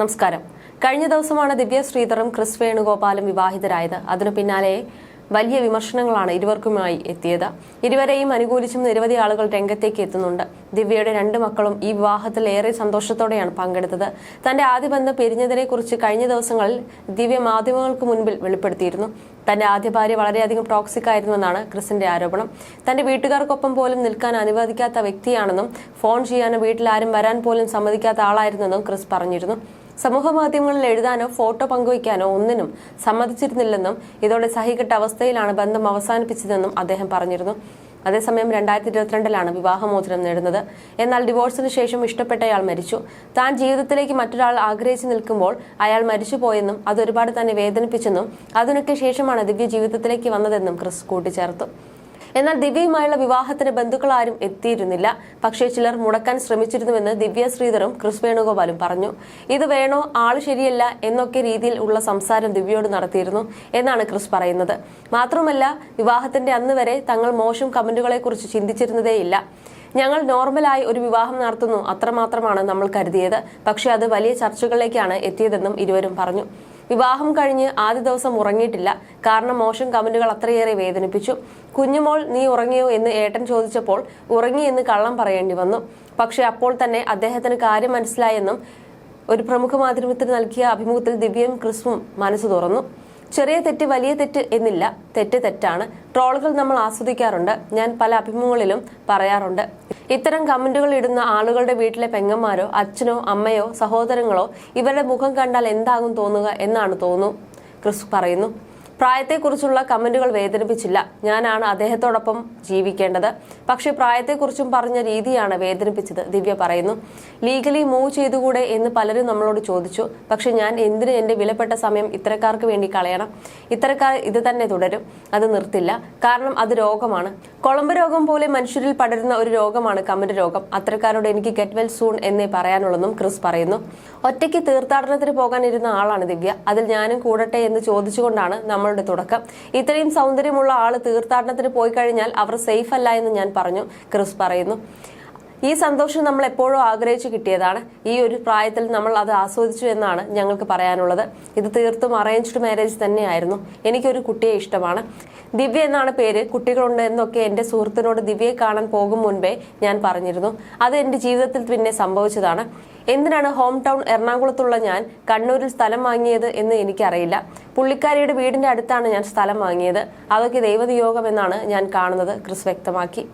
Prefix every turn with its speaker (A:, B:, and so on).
A: നമസ്കാരം. കഴിഞ്ഞ ദിവസമാണ് ദിവ്യ ശ്രീധറും ക്രിസ് വേണുഗോപാലും വിവാഹിതരായത്. അതിനു പിന്നാലെ വലിയ വിമർശനങ്ങളാണ് ഇരുവർക്കുമായി എത്തിയത്. ഇരുവരെയും അനുകൂലിച്ചും നിരവധി ആളുകൾ രംഗത്തേക്ക് എത്തുന്നുണ്ട്. ദിവ്യയുടെ രണ്ട് മക്കളും ഈ വിവാഹത്തിൽ ഏറെ സന്തോഷത്തോടെയാണ് പങ്കെടുത്തത്. തന്റെ ആദ്യ ബന്ധം പിരിഞ്ഞതിനെ കുറിച്ച് കഴിഞ്ഞ ദിവസങ്ങളിൽ ദിവ്യ മാധ്യമങ്ങൾക്ക് മുൻപിൽ വെളിപ്പെടുത്തിയിരുന്നു. തന്റെ ആദ്യ ഭാര്യ വളരെയധികം ടോക്സിക് ആയിരുന്നുവെന്നാണ് ക്രിസിന്റെ ആരോപണം. തന്റെ വീട്ടുകാർക്കൊപ്പം പോലും നിൽക്കാൻ അനുവദിക്കാത്ത വ്യക്തിയാണെന്നും ഫോൺ ചെയ്യാനും വീട്ടിൽ ആരും വരാൻ പോലും സമ്മതിക്കാത്ത ആളായിരുന്നെന്നും ക്രിസ് പറഞ്ഞിരുന്നു. സമൂഹ മാധ്യമങ്ങളിൽ എഴുതാനോ ഫോട്ടോ പങ്കുവയ്ക്കാനോ ഒന്നിനും സമ്മതിച്ചിരുന്നില്ലെന്നും ഇതോടെ സഹികെട്ട അവസ്ഥയിലാണ് ബന്ധം അവസാനിപ്പിച്ചതെന്നും അദ്ദേഹം പറഞ്ഞിരുന്നു. അതേസമയം രണ്ടായിരത്തി ഇരുപത്തിരണ്ടിലാണ് വിവാഹമോചനം നേടുന്നത്. എന്നാൽ ഡിവോഴ്സിന് ശേഷം ഇഷ്ടപ്പെട്ടയാൾ മരിച്ചു. താൻ ജീവിതത്തിലേക്ക് മറ്റൊരാൾ ആഗ്രഹിച്ചു നിൽക്കുമ്പോൾ അയാൾ മരിച്ചുപോയെന്നും അത് ഒരുപാട് തന്നെ വേദനിപ്പിച്ചെന്നും അതിനൊക്കെ ശേഷമാണ് ദിവ്യ ജീവിതത്തിലേക്ക് വന്നതെന്നും ക്രിസ് കൂട്ടിച്ചേർത്തു. എന്നാൽ ദിവ്യയുമായുള്ള വിവാഹത്തിന് ബന്ധുക്കൾ ആരും എത്തിയിരുന്നില്ല. പക്ഷേ ചിലർ മുടക്കാൻ ശ്രമിച്ചിരുന്നുവെന്ന് ദിവ്യ ശ്രീധറും ക്രിസ് വേണുഗോപാലും പറഞ്ഞു. ഇത് വേണോ ആൾ ശരിയല്ല എന്നൊക്കെ രീതിയിൽ ഉള്ള സംസാരം ദിവ്യയോട് നടത്തിയിരുന്നു എന്നാണ് ക്രിസ് പറയുന്നത്. മാത്രമല്ല വിവാഹത്തിന്റെ അന്ന് വരെ തങ്ങൾ മോശം കമന്റുകളെ കുറിച്ച് ചിന്തിച്ചിരുന്നതേയില്ല. ഞങ്ങൾ നോർമലായി ഒരു വിവാഹം നടത്തുന്നു അത്രമാത്രമാണ് നമ്മൾ കരുതിയത്. പക്ഷേ അത് വലിയ ചർച്ചകളിലേക്കാണ് എത്തിയതെന്നും ഇരുവരും പറഞ്ഞു. വിവാഹം കഴിഞ്ഞ് ആദ്യ ദിവസം ഉറങ്ങിയിട്ടില്ല. കാരണം മോശം കമന്റുകൾ അത്രയേറെ വേദനിപ്പിച്ചു. കുഞ്ഞുമോൾ നീ ഉറങ്ങിയോ? എന്ന് ഏട്ടൻ ചോദിച്ചപ്പോൾ ഉറങ്ങി എന്ന് കള്ളം പറയേണ്ടി വന്നു. പക്ഷേ അപ്പോൾ തന്നെ അദ്ദേഹത്തിന് കാര്യം മനസ്സിലായെന്നും ഒരു പ്രമുഖ മാധ്യമത്തിന് നൽകിയ അഭിമുഖത്തിൽ ദിവ്യയും ക്രിസ്മും മനസ്സ് തുറന്നു. ചെറിയ തെറ്റ് വലിയ തെറ്റ് എന്നില്ല. തെറ്റ് തെറ്റാണ്. ട്രോളുകൾ നമ്മൾ ആസ്വദിക്കാറുണ്ട്. ഞാൻ പല അഭിമുഖങ്ങളിലും പറയാറുണ്ട്. ഇത്തരം കമന്റുകൾ ഇടുന്ന ആളുകളുടെ വീട്ടിലെ പെങ്ങന്മാരോ അച്ഛനോ അമ്മയോ സഹോദരങ്ങളോ ഇവരുടെ മുഖം കണ്ടാൽ എന്താകും തോന്നുക എന്നാണ് തോന്നുന്നു ക്രിസ് പറയുന്നു. പ്രായത്തെക്കുറിച്ചുള്ള കമന്റുകൾ വേദനിപ്പിച്ചില്ല. ഞാനാണ് അദ്ദേഹത്തോടൊപ്പം ജീവിക്കേണ്ടത്. പക്ഷേ പ്രായത്തെക്കുറിച്ചും പറഞ്ഞ രീതിയാണ് വേദനിപ്പിച്ചത് ദിവ്യ പറയുന്നു. ലീഗലി മൂവ് ചെയ്തുകൂടെ എന്ന് പലരും നമ്മളോട് ചോദിച്ചു. പക്ഷെ ഞാൻ എന്തിന് എന്റെ വിലപ്പെട്ട സമയം ഇത്തരക്കാർക്ക് വേണ്ടി കളയണം? ഇത്തരക്കാർ ഇത് തന്നെ തുടരും. അത് നിർത്തില്ല. കാരണം അത് രോഗമാണ്. കൊളമ്പ് രോഗം പോലെ മനുഷ്യരിൽ പടരുന്ന ഒരു രോഗമാണ് കമന്റ് രോഗം. അത്തരക്കാരോട് എനിക്ക് ഗെറ്റ് വെൽ സൂൺ എന്നേ പറയാനുള്ളെന്നും ക്രിസ് പറയുന്നു. ഒറ്റയ്ക്ക് തീർത്ഥാടനത്തിന് പോകാനിരുന്ന ആളാണ് ദിവ്യ. അതിൽ ഞാനും കൂടട്ടെ എന്ന് ചോദിച്ചുകൊണ്ടാണ് നമ്മളുടെ തുടക്കം. ഇത്രയും സൗന്ദര്യമുള്ള ആൾ തീർത്ഥാടനത്തിന് പോയി കഴിഞ്ഞാൽ അവർ സേഫ് അല്ല എന്ന് ഞാൻ പറഞ്ഞു ക്രിസ് പറയുന്നു. ഈ സന്തോഷം നമ്മൾ എപ്പോഴും ആഗ്രഹിച്ചു കിട്ടിയതാണ്. ഈ ഒരു പ്രായത്തിൽ നമ്മൾ അത് ആസ്വദിച്ചു എന്നാണ് ഞങ്ങൾക്ക് പറയാനുള്ളത്. ഇത് തീർത്തും അറേഞ്ച്ഡ് മാരേജ് തന്നെയായിരുന്നു. എനിക്കൊരു കുട്ടിയെ ഇഷ്ടമാണ്. ദിവ്യ എന്നാണ് പേര്. കുട്ടികളുണ്ട് എന്നൊക്കെ എന്റെ സുഹൃത്തിനോട് ദിവ്യയെ കാണാൻ പോകും മുൻപേ ഞാൻ പറഞ്ഞിരുന്നു. അത് എന്റെ ജീവിതത്തിൽ പിന്നെ സംഭവിച്ചതാണ്. എന്തിനാണ് ഹോം ടൗൺ എറണാകുളത്തുള്ള ഞാൻ കണ്ണൂരിൽ സ്ഥലം വാങ്ങിയത് എന്ന് എനിക്കറിയില്ല. പുള്ളിക്കാരിയുടെ വീടിന്റെ അടുത്താണ് ഞാൻ സ്ഥലം വാങ്ങിയത്. അതൊക്കെ ദൈവനിയോഗം എന്നാണ് ഞാൻ കാണുന്നത്. ക്രിസ് വ്യക്തമാക്കി.